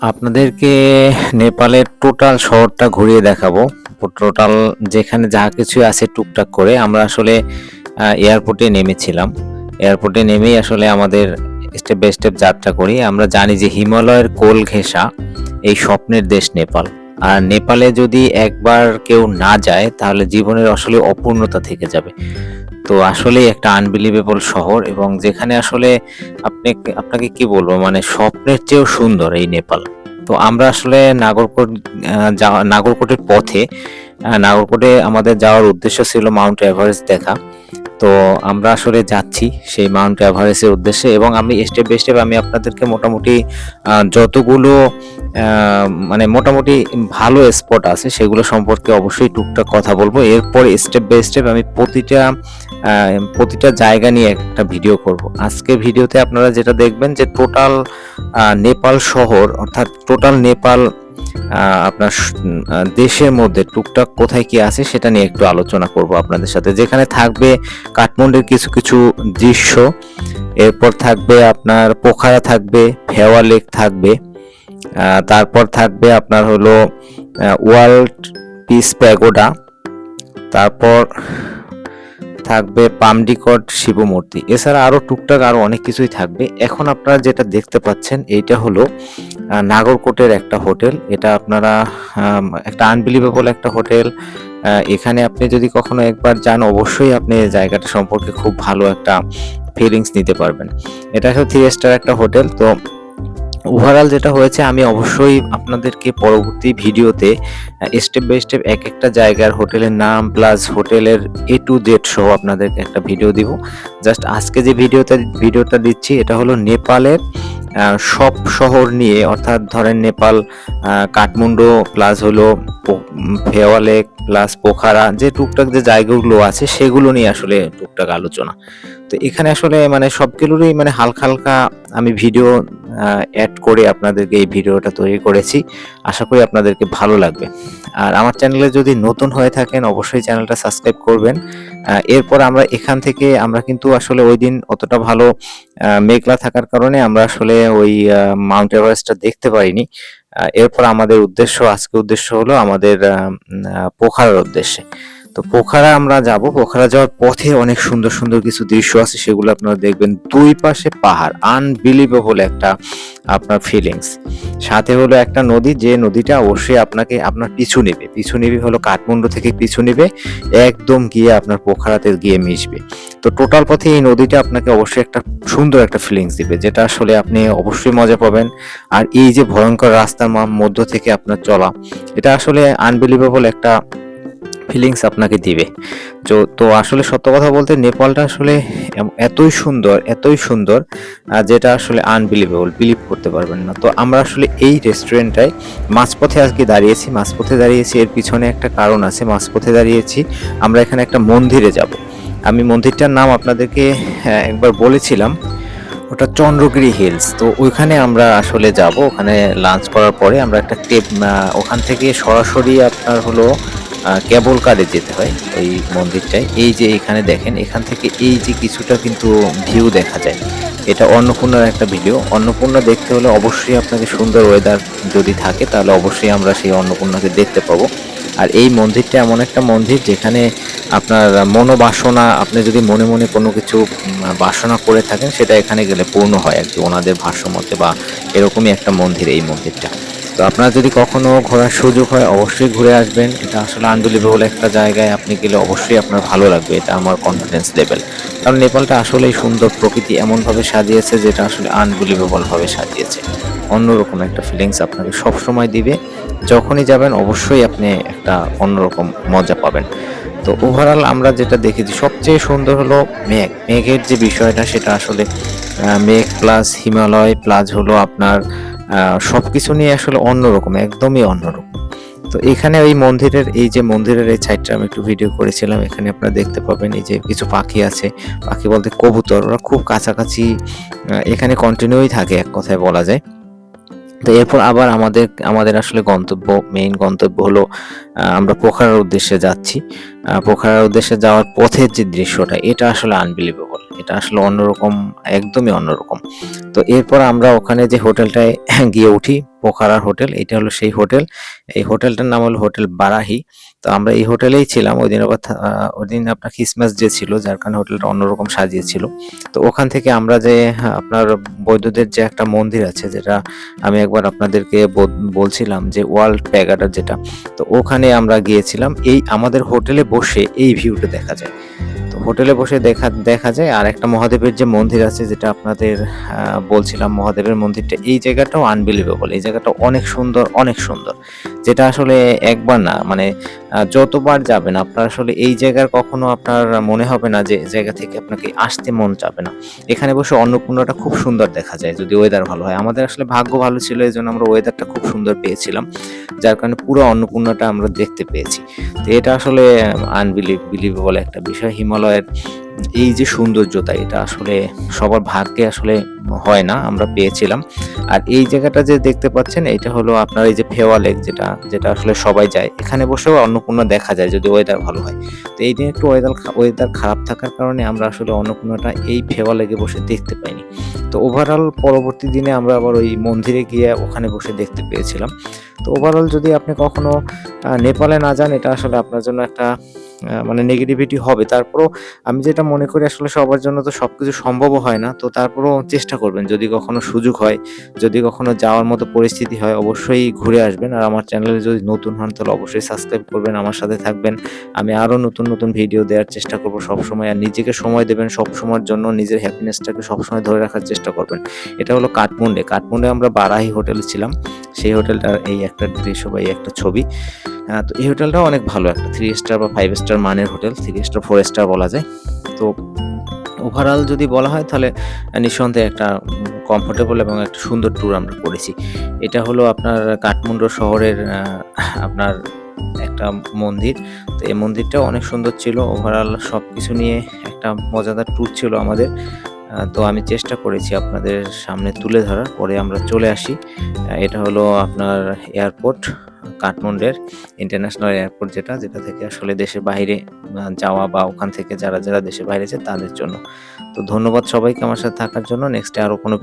আপনাদেরকে নেপালের টোটাল শহরটা ঘুরিয়ে দেখাবো। টোটাল যেখানে যা কিছু আছে টুকটাক করে আমরা আসলে এয়ারপোর্টে নেমেছিলাম। এয়ারপোর্টে নেমেই আসলে আমাদের স্টেপ বাই স্টেপ যাত্রা করি। আমরা জানি যে হিমালয়ের কোল ঘেঁষা এই স্বপ্নের দেশ নেপাল। আর নেপালে যদি একবার কেউ না যায়, তাহলে জীবনের আসলে অপূর্ণতা থেকে যাবে। তো আসলেই একটা আনবিলিভেবল শহর এবং যেখানে আসলে আপনি আপনাকে কি বলব? মানে স্বপ্নের চেয়েও সুন্দর এই নেপাল। তো আমরা আসলে নাগরকোট নাগরকোটের পথে নাগরকোটে আমাদের যাওয়ার উদ্দেশ্য ছিল মাউন্ট এভারেস্ট দেখা। তো আমরা আসলে যাচ্ছি সেই মাউন্ট এভারেস্টের উদ্দেশ্যে এবং আমি স্টেপ বাই স্টেপ আমি আপনাদেরকে মোটামুটি যতগুলো মানে মোটামুটি ভালো স্পট আছে, সেগুলো সম্পর্কে অবশ্যই টুকটাক কথা বলব। এরপর স্টেপ বাই স্টেপ আমি প্রতিটা প্রতিটা জায়গা নিয়ে একটা ভিডিও করব। আজকে ভিডিওতে আপনারা যেটা দেখবেন যে টোটাল নেপাল শহর, অর্থাৎ টোটাল নেপাল আপনার দেশের মধ্যে টুকটাক কোথায় কি আছে সেটা নিয়ে একটু আলোচনা করব আপনাদের সাথে। যেখানে থাকবে কাঠমান্ডুর কিছু কিছু দৃশ্য, এরপর থাকবে আপনার পোখারা থাকবে ফেওয়া লেক থাকবে তারপর থাকবে আপনার হলো ওয়ার্ল্ড পিস প্যাগোডা তারপর থাকবে পামডিকট শিব মূর্তি এছাড়া আরও টুকটাক আরও অনেক কিছুই থাকবে। এখন আপনারা যেটা দেখতে পাচ্ছেন, এইটা হলো নাগরকোটের একটা হোটেল। এটা আপনারা একটা আনবিলিভেবল একটা হোটেল। এখানে আপনি যদি কখনো একবার যান, অবশ্যই আপনি এই জায়গাটা সম্পর্কে খুব ভালো একটা ফিলিংস নিতে পারবেন। এটা হচ্ছে থ্রি স্টার একটা হোটেল। তো ওভারঅল যেটা হয়েছে আমি অবশ্যই আপনাদেরকে পরবর্তী ভিডিওতে স্টেপ বাই স্টেপ এক একটা জায়গার হোটেলের নাম প্লাস হোটেলের এ টু জেড সহ আপনাদেরকে একটা ভিডিও দিব। জাস্ট আজকে যে ভিডিওটা ভিডিওটা দিচ্ছি এটা হলো নেপালের সব শহর নিয়ে অর্থাৎ ধরেন নেপাল কাঠমান্ডু প্লাস হলো পো- um, Phewa lake plus Pokhara যে টুকটাক যে জায়গাগুলো আছে সেগুলো নিয়ে আসলে টুকটাক আলোচনা। তো এখানে আসলে মানে সবগুলোরই মানে হালকা হালকা আমি ভিডিও অ্যাড করে আপনাদেরকে এই ভিডিওটা তৈরি করেছি। আশা করি আপনাদেরকে ভালো লাগবে। আর আমার চ্যানেলে যদি নতুন হয়ে থাকেন, অবশ্যই চ্যানেলটা সাবস্ক্রাইব করবেন। এরপর আমরা এখান থেকে আমরা কিন্তু আসলে ওই দিন অতটা ভালো মেঘলা থাকার কারণে আমরা আসলে ওই মাউন্ট এভারেস্টটা দেখতে পারিনি। এরপর আমাদের উদ্দেশ্য আজকে উদ্দেশ্য হলো আমাদের পোখারার উদ্দেশ্যে। তো পোখারা আমরা যাব। পোখারা যাওয়ার পথে অনেক সুন্দর সুন্দর কিছু দৃশ্য আছে, সেগুলো আপনারা দেখবেন। দুই পাশে পাহাড় আনবিলিভেবল একটা আপনার ফিলিংস সাথে হলো একটা নদী, যে নদীটা অবশ্যই আপনাকে, আপনার পিছু নেবে। পিছু নেবে হলো কাঠমান্ডু থেকে পিছু নেবে, একদম গিয়ে আপনার পোখারাতে গিয়ে মিশবে। তো টোটাল পথে এই নদীটা আপনাকে অবশ্যই একটা সুন্দর একটা ফিলিংস দিবে, যেটা আসলে আপনি অবশ্যই মজা পাবেন। আর এই যে ভয়ঙ্কর রাস্তার মধ্য থেকে আপনার চলা, এটা আসলে আনবিলিভেবল একটা ফিলিংস আপনাকে দিবে। তো তো আসলে সত্য কথা বলতে নেপালটা আসলে এতই সুন্দর এতই সুন্দর যেটা আসলে আনবিলিভেবল বিলিভ করতে পারবেন না। তো আমরা আসলে এই রেস্টুরেন্টটায় মাঝপথে আজকে দাঁড়িয়েছি, মাঝপথে দাঁড়িয়েছি, এর পিছনে একটা কারণ আছে, মাঝপথে দাঁড়িয়েছি, আমরা এখানে একটা মন্দিরে যাব। আমি মন্দিরটার নাম আপনাদেরকে একবার বলেছিলাম, ওটা চন্দ্রগিরি হিলস। তো ওইখানে আমরা আসলে যাব, ওখানে লাঞ্চ করার পরে আমরা একটা টেপ ওখান থেকে সরাসরি আপনার হলো কেবল কারে যেতে হয় ওই মন্দিরটায়। এই যে এখানে দেখেন, এখান থেকে এই যে কিছুটা কিন্তু ভিউ দেখা যায়। এটা অন্নপূর্ণার একটা ভিডিও অন্নপূর্ণা দেখতে হলে অবশ্যই আপনাকে সুন্দর ওয়েদার যদি থাকে, তাহলে অবশ্যই আমরা সেই অন্নপূর্ণাকে দেখতে পাবো। আর এই মন্দিরটা এমন একটা মন্দির যেখানে আপনার মনোবাসনা, আপনি যদি মনে মনে কোনো কিছু বাসনা করে থাকেন, সেটা এখানে গেলে পূর্ণ হয় আর কি, ওনাদের ভাষ্য মতে বা এরকমই একটা মন্দির এই মন্দিরটা। তো আপনার যদি কখনো ঘোরার সুযোগ হয়, অবশ্যই ঘুরে আসবেন। এটা আসলে আনবিলিভেবল একটা জায়গায় আপনি গেলে অবশ্যই আপনার ভালো লাগবে, এটা আমার কনফিডেন্স লেভেল কারণ নেপালটা আসলেই সুন্দর প্রকৃতি, এমনভাবে সাজিয়েছে যেটা আসলে আনবিলিভেবল ভাবে সাজিয়েছে। অন্যরকম একটা ফিলিংস আপনাকে সবসময় দিবে। যখনই যাবেন, অবশ্যই আপনি একটা অন্যরকম মজা পাবেন। তো ওভারঅল আমরা যেটা দেখেছি, সবচেয়ে সুন্দর হলো মেঘ। মেঘের যে বিষয়টা, সেটা আসলে মেঘ প্লাস হিমালয় প্লাস হলো আপনার সব কিছু নিয়ে আসলে অন্যরকম, একদমই অন্যরকম। তো এখানে ওই মন্দিরের, এই যে মন্দিরের এই সাইডটা আমি একটু ভিডিও করেছিলাম, এখানে আপনারা দেখতে পাবেন এই যে কিছু পাখি আছে। পাখি বলতে কবুতর, ওরা খুব কাছাকাছি এখানে কন্টিনিউই থাকে, এক কথায় বলা যায়। তো এরপর আবার আমাদের আমাদের আসলে গন্তব্য মেইন গন্তব্য হলো আমরা পোখারার উদ্দেশ্যে যাচ্ছি। পোখারার উদ্দেশ্যে যাওয়ার পথের যে দৃশ্যটা এটা আসলে আনবিলিভেবল এটা আসলে অন্যরকম একদমই অন্যরকম। তো এরপর আমরা ওখানে যে হোটেলটায় গিয়ে উঠি পোখারার হোটেল এটা হলো সেই হোটেল। এই হোটেলটার নাম হলো হোটেল বারাহি। তো আমরা এই হোটেলেই ছিলাম। ওই দিন আবার ওই দিন আপনার ক্রিসমাস ডে ছিল যার কারণে হোটেলটা অন্যরকম সাজিয়েছিল। তো ওখান থেকে আমরা যে হ্যাঁ, আপনার বৈদ্যদের যে একটা মন্দির আছে যেটা আমি একবার আপনাদেরকে বল- বলছিলাম যে ওয়ার্ল্ড প্যাগাটার যেটা তো ওখানে আমরা গিয়েছিলাম। এই আমাদের হোটেলে বসে এই ভিউটা দেখা যায়। হোটেলে বসে দেখা দেখা যায়। আর একটা মহাদেবের যে মন্দির আছে, যেটা আপনাদের বলছিলাম মহাদেবের মন্দিরটা, এই জায়গাটাও আনবিলিভেবল এই জায়গাটা অনেক সুন্দর অনেক সুন্দর। যেটা আসলে একবার না মানে যতবার যাবেন, আপনার আসলে এই জায়গার কখনো আপনার মনে হবে না যে জায়গা থেকে আপনাকে আসতে মন চাবে না। এখানে বসে অন্নপূর্ণাটা খুব সুন্দর দেখা যায়, যদি ওয়েদার ভালো হয়। আমাদের আসলে ভাগ্য ভালো ছিল এই জন্য আমরা ওয়েদারটা খুব সুন্দর পেয়েছিলাম। যার কারণে পুরো অন্নপূর্ণাটা আমরা দেখতে পেয়েছি। তো এটা আসলে আনবিলিভ বিলিভেবল একটা বিষয়। হিমালয়ের এই যে সৌন্দর্যতা, এটা আসলে সবার ভাগ্যে আসলে হয় না, আমরা পেয়েছিলাম। আর এই জায়গাটা যে দেখতে পাচ্ছেন, এটা হলো আপনার এই যে ফেওয়া লেক যেটা যেটা আসলে সবাই যায়। এখানে বসেও অন্নপূর্ণা দেখা যায়, যদি ওয়েদার ভালো হয়। তো এই দিন একটু ওয়েদার ওয়েদার খারাপ থাকার কারণে আমরা আসলে অন্নপূর্ণাটা এই ফেওয়া লেগে বসে দেখতে পাইনি। তো ওভারঅল পরবর্তী দিনে আমরা আবার ওই মন্দিরে গিয়ে ওখানে বসে দেখতে পেয়েছিলাম। তো ওভারঅল যদি আপনি কখনো নেপালে না যান, এটা আসলে আপনার জন্য একটা মানে নেগেটিভিটি হবে। তারপরও আমি যেটা মনে করি আসলে সবার জন্য তো সব কিছু সম্ভবও হয় না। তো তারপরও চেষ্টা করবেন, যদি কখনো সুযোগ হয়, যদি কখনো যাওয়ার মতো পরিস্থিতি হয়, অবশ্যই ঘুরে আসবেন। আর আমার চ্যানেলে যদি নতুন হন, তাহলে অবশ্যই সাবস্ক্রাইব করবেন, আমার সাথে থাকবেন। আমি আরও নতুন নতুন ভিডিও দেওয়ার চেষ্টা করব সবসময়। আর নিজেকে সময় দেবেন সব সময়ের জন্য, নিজের হ্যাপিনেসটাকে সবসময় ধরে রাখার চেষ্টা করবেন। এটা হলো কাঠমুন্ডে। কাঠমুন্ডে আমরা বারাহি হোটেলে ছিলাম। সেই হোটেলটার এই একটা দৃশ্য বা এই একটা ছবি। তো এই হোটেলটাও অনেক ভালো। একটা থ্রি স্টার বা ফাইভ স্টার মানের hotel three star four star বলা যায়। তো ওভারঅল যদি বলা হয়, তাহলে নিঃসন্দেহে একটা কমফোর্টেবল এবং একটা সুন্দর ট্যুর আমরা করেছি। এটা হলো আপনার কাঠমান্ডু শহরের আপনার একটা মন্দির। তো এই মন্দিরটাও অনেক সুন্দর ছিল। ওভারঅল সব কিছু নিয়ে একটা মজাদার ট্যুর ছিল আমাদের। তো আমি চেষ্টা করেছি আপনাদের সামনে তুলে ধরার। পরে আমরা চলে আসি। এটা হলো আপনার এয়ারপোর্ট কাঠমান্ডুর ইন্টারন্যাশনাল এয়ারপোর্ট যেটা যেটা থেকে আসলে দেশের বাইরে যাওয়া বা ওখান থেকে যারা যারা দেশে বাইরে যায় তাদের জন্য। তো ধন্যবাদ সবাইকে আমার সাথে থাকার জন্য। নেক্সট আরও কোনো